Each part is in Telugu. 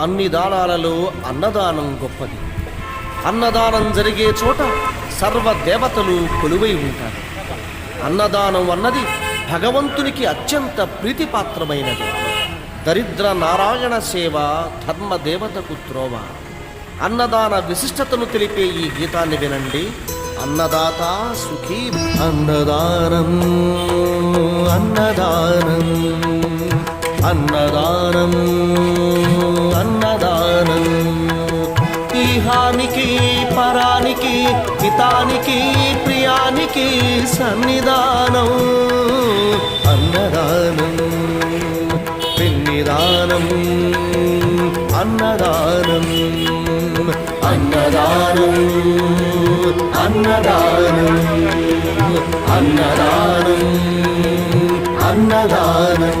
అన్ని దానాలలో అన్నదానం గొప్పది. అన్నదానం జరిగే చోట సర్వ దేవతలు కొలువై ఉంటారు. అన్నదానం అన్నది భగవంతునికి అత్యంత ప్రీతిపాత్రమైనది. దరిద్ర నారాయణ సేవ ధర్మదేవతకు త్రోవ. అన్నదాన విశిష్టతను తెలిపే ఈ గీతాన్ని వినండి. అన్నదాత సుఖీ అన్నదానం అన్నదానం అన్నదానం. ఈహానికి పరానికి హితానికి ప్రియానికి సన్నిధానం అన్నదానం పిన్నిదానం అన్నదానం అన్నదానం అన్నదానం అన్నదానం అన్నదానం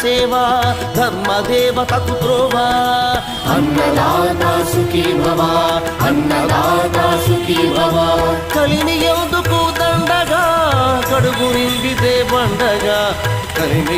సేవ ధర్మదేవతకు త్రోవా అన్నదాత సుఖీ భవ అన్నదాత సుఖీ భవ కలిని ఎందుకు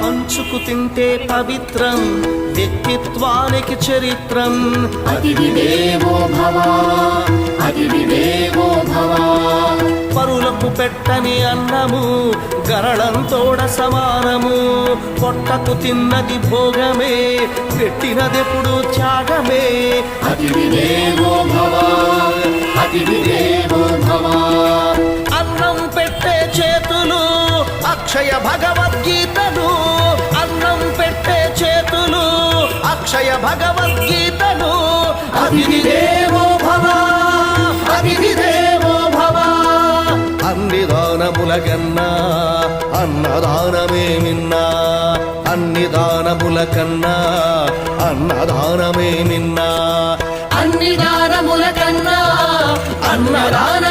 పంచుకు తింటే పవిత్రం వ్యక్తిత్వానికి చరిత్రం. అతిథి దేవో భవ అతిథి పెట్టని అన్నము గరళంతోడ సమానము. పొట్టకు తిన్నది భోగమే పెట్టినదెప్పుడు త్యాగమే. భవ భవ. అన్నం పెట్టే చేతులు అక్షయ భగవద్గీతలు. అన్నం పెట్టే చేతులు అక్షయ భగవద్గీతలు. అతిథి దేవో దానములకన్నా అన్నదానమేమిన్నా అన్ని దానముల కన్నా అన్నదానమేమిన్నా అన్ని దానముల కన్నా అన్నదాన